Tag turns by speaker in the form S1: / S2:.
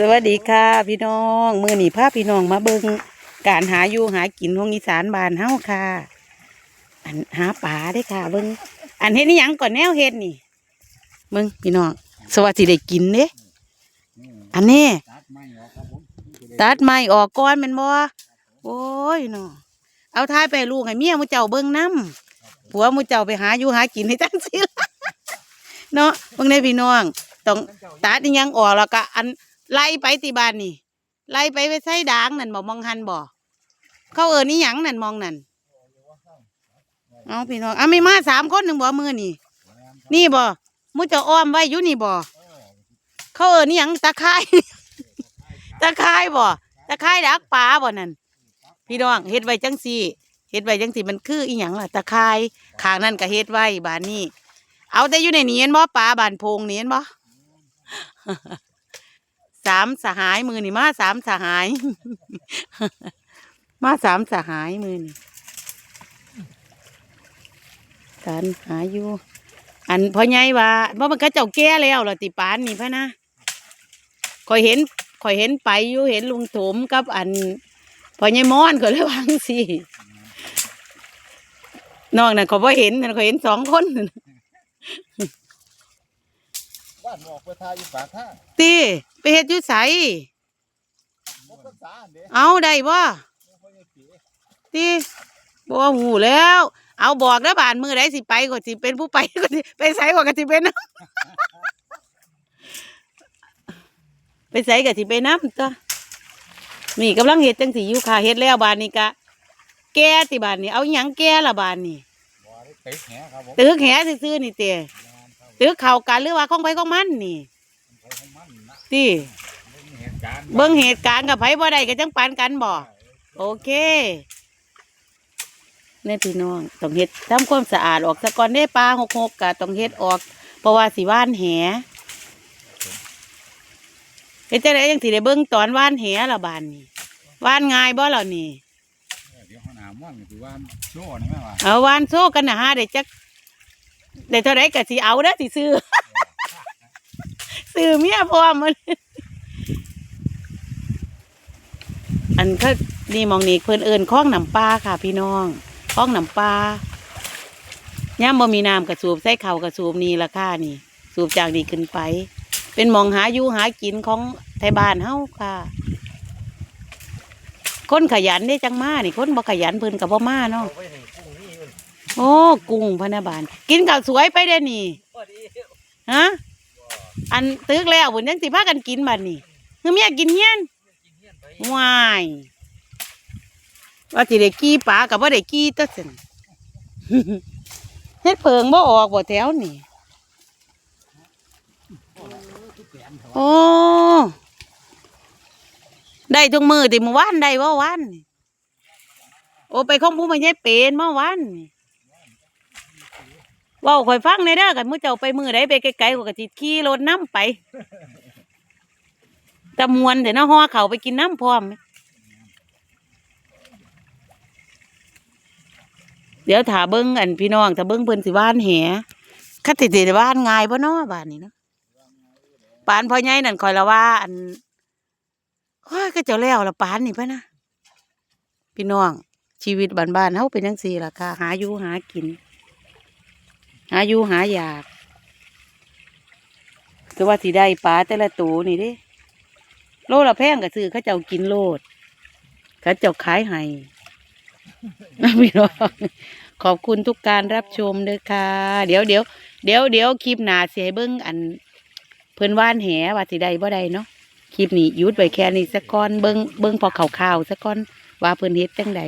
S1: สวัสดีค่ะ พี่น้องมือหนีพาพี่น้องมาเบิงการหาอยู่หากินของอีสานบานเฮาค่ะ อันหาปลาได้ค่ะ เบิงอันเฮ็ดนี่ยังก่อนแนวเฮ็ดนี่เบิงพี่น้องสวัสดีได้กินเด้อันนี้
S2: ตัดไม้ออกครับผม
S1: ตัดไม้อนแมันบ่โอ้ยเนาะเอาท้ายไปลูกให้เมียมูเจ้าเบิ่งน้ำผัวมูเจ้าไปหาอยู่หากินให้จังสิเนาะเบิงได้พี่น้องต้องตัดอีหยังออกแล้วก็อัน ไล่ไปที่บ้านนี่ไล่ไปไปใส่ด่างนั่นบ่มองหันบ่เขาเอินอีหยังนั่นมองนั่นเอาพี่น้องอะไม่มาสามคนหนึ่งบ่มือนี่นี่บ่มูเจ้าอ้อมไว้อยู่นี่บ่เขาเอินอีหยังตะไคร้ตะไคร้บ่ตะไคร้ดักปลาบ่นั่นพี่น้องเฮ็ดไว้จังซี่เฮ็ดไว้จังซี่มันคืออีหยังล่ะตะไคร้ขางนั้นก็เฮ็ดไว้บานนี้เอาแต่อยู่ในนี้เห็นบ่ปลาบานโพงนี่เห็นบ่ สามสหายมือนี่มาสามสหาย มาสามสหายมือนี่การหาอยู่ อันพ่อใหญ่ว่าเพราะมันก็เจ้าแก่แล้วล่ะติปานนี่พะนะคอยเห็นคอยเห็นไปอยู่เห็นลุงโถมกับอันพ่อใหญ่ม้อนก็เลยวางสินอกนั้นเขาบ่เห็นนั่นเขาเห็นสองคน
S2: บ้านออกไปทายอยู่ปากท่า
S1: ตีไปเฮ็ดอยู่ไส
S2: บ่รักษาอันเด้
S1: เอาได้บ่
S2: บ่ค่อยได้เก๋
S1: ตีบ่หูแล้ว เอาบอกแล้วบานมือได้สิไปก็สิเป็นผู้ไปก็สิไปไสก็สิเป็นนำไปไสก็สิไปนำตัวนี่กำลังเฮ็ดจังสิอยู่ค่ะเฮ็ดแล้วบานนี้กะ แก่ติบานนี้เอาหยังแก่ละบานนี้
S2: บ่ได้เตะแหครับผม
S1: ตึกแหซื่อๆนี่เต
S2: งานครับ
S1: ตึกเข้ากันหรือว่าของไผของมันนี่
S2: ไปของมันนะ
S1: ติ
S2: เบิ่งเหตุการณ์
S1: เบิ่งเหตุการณ์กับไผบ่ได้ก็จังปานกันบ่โอเคแม่พี่น้องต้องเฮ็ดทำความสะอาดออกซะก่อนได้ปลาหกหกกะต้องเฮ็ดออกเพราะว่าสิว่านแหเฮ็ดจังได๋จังสิได้เบิ่งตอนว่านแหละบานนี่ว่านง่ายบ่ล่ะนี่
S2: เดี๋ยวเขาหนาม่อนก็คือว่าโซ่นี่แม่ว่า
S1: เอาว่านโซ่กันนะฮะได้จัก ได้เท่าไดก็สิเอาเด้อสิซื้อ ซื้อเมียพร้อมมันอันก็นี่มองนี่เพิ่นเอิ้นคลองน้ำปลาค่ะ พี่น้องคลองน้ำปลาย่ามบ่มีน้ำกระสูบใส่เข่ากระสูบนี่ละค่ะนี่ สูบจากนี่ขึ้นไป เป็นมองหาอยู่หากินของไทยบ้านเฮาค่ะ คนขยันได้จังมานี่คนบ่ขยันเพิ่นกับบ่มาเนาะ โอ้กุ้งพะนะบานกินข้าวสวยไปเด้อนี่ฮะอันตึกแล้วบุญยังสิพากันกินบัดนี่คือเมียกินเฮียนวายว่าสิได้กี้ปลากับว่าได้กี้ตะสินเฮ็ดเพิงบ่ออกบ่แถวนี่โอ้ได้ทุกมือติเมื่อวานได้ว่าวันนี่โอ้ไปของผู้มาใช้เป็นเมื่อวานนี่เว้าข่อยฟังในเด้อกันมื้อเจ้าไปมือใดไปไกลๆกว่าก็สิขี่รถน้ำไปตะมวนแต่เนาะห่อเขาวไปกินน้ำพร้อม เดี๋ยวถาเบิ้งอันพี่น้องถ้าเบิ้งเพิ่นสิว่านแหคัดติสิได้ว่านง่ายบ่เนาะบ้านนี้เนาะปานพ่อใหญ่นั่นคอยละว่า อันโอ้ยก็เจะแล้วละปานนี่พะนะพี่น้องชีวิตบ้านๆเฮาเป็นจังซี่ล่ะค่ะ หาอยู่หากิน หาอยู่หาอยากคือว่าสิได้ปลาแต่ละตัวนี่เด้โลละแพงก็ซื้อเขาเจ้ากินโลดเขาเจ้าขายให้พี่น้องขอบคุณทุกการรับชมเด้อค่ะ เดี๋ยวเดี๋ยวเดี๋ยวเดี๋ยวคลิปหน้าสิให้เบิ่งอัน เพิ่อนว่านแหว่าสิได้บ่ได้เนาะคลิปนี้ยุดไว้แค่นี้สักก่อนเบิ่งเบิ่งพอข่าวๆสักก่อนว่าเพิ่อนเฮ็ดจังใด